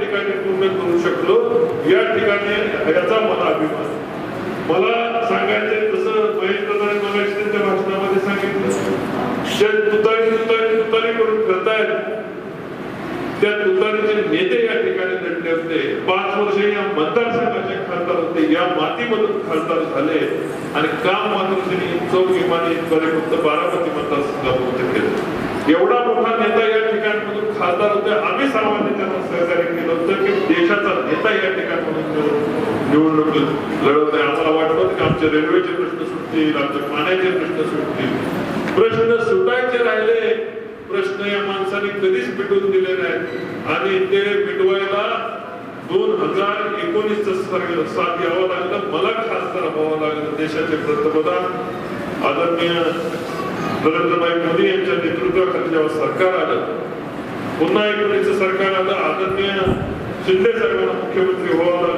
ठिकाणी पूर्ण करू शकलो. या ठिकाणी मला अभिमान. मला तसं महेश मगाशी त्यांच्या भाषणामध्ये सांगितलं जे तुतारी तुतारी तुतारी करून करतायत त्या तुतारीचे नेते या ठिकाणी लढले होते. पाच वर्ष या मतदारसंघाचे खासदार होते या मातीमधून खासदार झाले. आणि काम मात्र त्यांनी चौक इमानीद्वारे फक्त बारामती मतदारसंघामध्ये केलं एवढा मोठा निवडणूक लढवत आहे. आम्हाला वाटत की आमचे रेल्वेचे प्रश्न सुटतील आमचे पाण्याचे प्रश्न सुटतील प्रश्न सुटायचे राहिले. प्रश्न या माणसाने कधीच मिटवून दिले नाहीत. आणि ते मिटवायला दोन हजार एकोणीस साथ यावं लागलं. मला खासदार व्हावं लागलं. देशाचे पंतप्रधान आदरणीय नरेंद्रभाई मोदी यांच्या नेतृत्वाखाली जेव्हा सरकार आलं पुन्हा एकोणीसचं सरकार आलं आदरणीय शिंदे साहेबांना मुख्यमंत्री व्हावं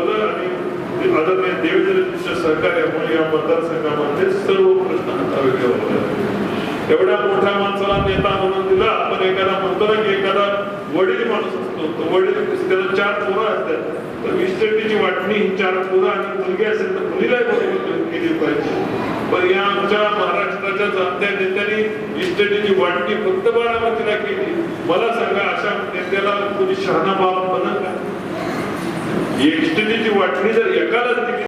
लागलं आणि आदरणीय देवेंद्रजींच्या सहकार्यामुळे या मतदारसंघामध्ये सर्व प्रश्न हाताळले घ्यावं एवढ्या मोठ्या माणसाला नेता म्हणून दिला आपण एखादा म्हणतो ना की एखादा वडील माणूस असतो तो वडील त्याला चार पोरं असतात तर वीस इस्टेटीची वाटणी ही चार पोरं आणि मुलगी असेल तर मुलीलाही बरोबर केली पाहिजे पण या आमच्या महाराष्ट्राच्या जाणत्या नेत्यांनी इस्टेटीची वाटणी फक्त बारामतीला केली मला सांगा अशा नेत्याला कोणी शहाणा बाप म्हणा का इस्टेटीची वाटणी जर एकालाच दिली